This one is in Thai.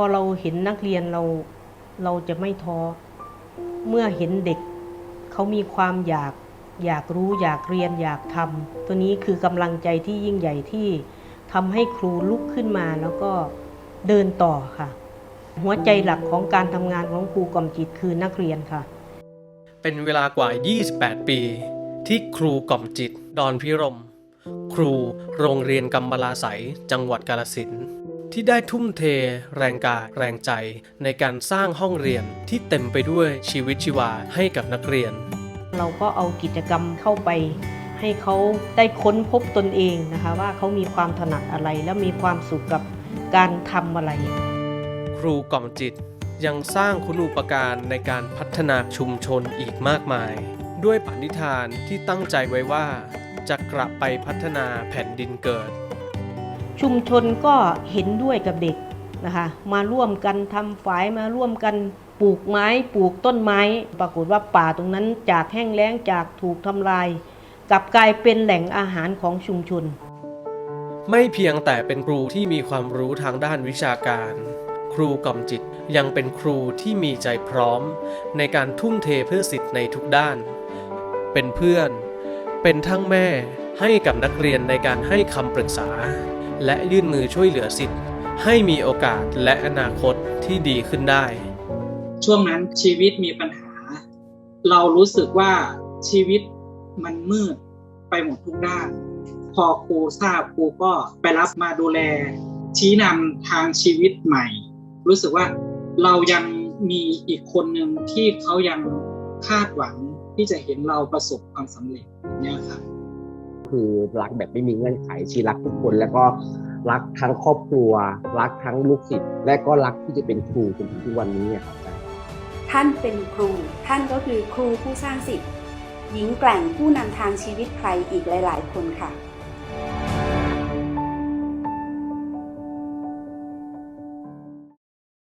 อเราเห็นนักเรียนเราเราจะไม่ท้อ เมื่อเห็นเด็กเขามีความอยากอยากรู้อยากเรียนอยากทำตัวนี้คือกำลังใจที่ยิ่งใหญ่ที่ทำให้ครูลุกขึ้นมาแล้วก็เดินต่อค่ะ หัวใจหลักของการทำงานของครูกล่อมจิตคือนักเรียนค่ะ เป็นเวลากว่า 28 ปี ที่ครูกล่อมจิต ดอนพิรม ครูโรงเรียนกำบลาไสยจังหวัดกาลสินธุ์ ที่ได้ทุ่มเท แรงกาย แรงใจ ในการสร้างห้องเรียนที่เต็มไปด้วยชีวิตชีวาให้กับนักเรียน เราก็เอากิจกรรมเข้าไป ให้เขาได้ค้นพบตนเองนะคะ ว่าเขามีความถนัดอะไรและมีความสุขกับการทำอะไร ครูกล่อมจิตยังสร้างคุณูปการในการพัฒนาชุมชนอีกมากมาย ด้วยปณิธานที่ตั้งใจไว้ว่า จะกลับไปพัฒนาแผ่นดินเกิด ชุมชนก็เห็นด้วยกับเด็กนะคะ มาร่วมกันทำฝายมาร่วมกันปลูกไม้ปลูกต้นไม้ ปรากฏว่าป่าตรงนั้นจากแห้งแล้งจากถูกทำลายกลับกลายเป็นแหล่งอาหารของชุมชน ไม่เพียงแต่เป็นครูที่มีความรู้ทางด้านวิชาการ ครูกล่อมจิตยังเป็นครูที่มีใจพร้อม ในการทุ่มเทเพื่อสิทธิ์ในทุกด้าน เป็นเพื่อน เป็นทั้งแม่ให้กับนักเรียนในการให้คำปรึกษา และยื่นมือช่วยเหลือสิทธิ์ ให้มีโอกาสและอนาคตที่ดีขึ้นได้ ช่วงนั้นชีวิตมีปัญหา เรารู้สึกว่าชีวิตมันมืดไปหมดทุกด้าน พอครูทราบครูก็ไปรับมาดูแล ชี้นำทางชีวิตใหม่ รู้สึกว่าเรายังมีอีกคนหนึ่งที่เขายังคาดหวังที่จะเห็นเราประสบความสำเร็จเนี่ยครับ คือรักแบบไม่มีเงื่อนไขชีรักทุกคน แล้วก็รักทั้งครอบครัว รักทั้งลูกศิษย์และก็รักที่จะเป็นครูจนถึงทุกวันนี้ครับอาจารย์ท่านเป็นครู ท่านก็คือครูผู้สร้างสิทธิ์หญิงแกร่งผู้นำทางชีวิตใครอีกหลาย ๆ คนค่ะ